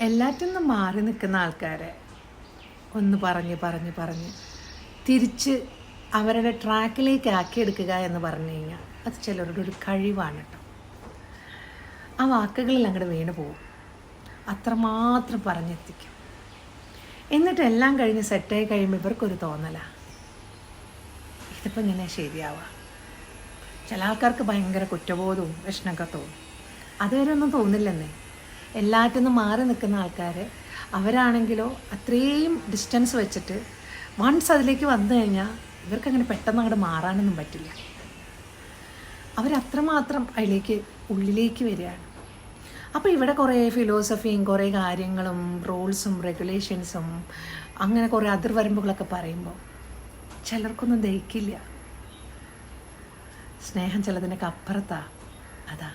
എല്ലാറ്റിൽ നിന്നും മാറി നിൽക്കുന്ന ആൾക്കാരെ ഒന്ന് പറഞ്ഞ് പറഞ്ഞ് പറഞ്ഞ് തിരിച്ച് അവരുടെ ട്രാക്കിലേക്ക് ആക്കിയെടുക്കുക എന്ന് പറഞ്ഞു കഴിഞ്ഞാൽ അത് ചിലരുടെ ഒരു കഴിവാണ് കേട്ടോ. ആ വാക്കുകളിൽ അങ്ങോട്ട് വീണ് പോകും അത്രമാത്രം പറഞ്ഞെത്തിക്കും. എന്നിട്ട് എല്ലാം കഴിഞ്ഞ് സെറ്റായി കഴിയുമ്പോൾ ഇവർക്കൊരു തോന്നല. ഇതിപ്പോൾ ഇങ്ങനെ ശരിയാവാം. ചില ആൾക്കാർക്ക് ഭയങ്കര കുറ്റബോധവും വിഷമൊക്കെ തോന്നും. അതുവരെ ഒന്നും തോന്നില്ലെന്നേ. എല്ലാറ്റിൽ നിന്നും മാറി നിൽക്കുന്ന ആൾക്കാർ അവരാണെങ്കിലോ അത്രയും ഡിസ്റ്റൻസ് വെച്ചിട്ട് വൺസ് അതിലേക്ക് വന്നു കഴിഞ്ഞാൽ ഇവർക്കങ്ങനെ പെട്ടെന്ന് അങ്ങോട്ട് മാറാനൊന്നും പറ്റില്ല. അവരത്രമാത്രം അതിലേക്ക് ഉള്ളിലേക്ക് വരികയാണ്. അപ്പോൾ ഇവിടെ കുറേ ഫിലോസഫിയും കുറേ കാര്യങ്ങളും റൂൾസും റെഗുലേഷൻസും അങ്ങനെ കുറേ അതിർവരമ്പുകളൊക്കെ പറയുമ്പോൾ ചിലർക്കൊന്നും ദഹിക്കില്ല. സ്നേഹം ചിലതിനൊക്കെ അപ്പുറത്താ. അതാ.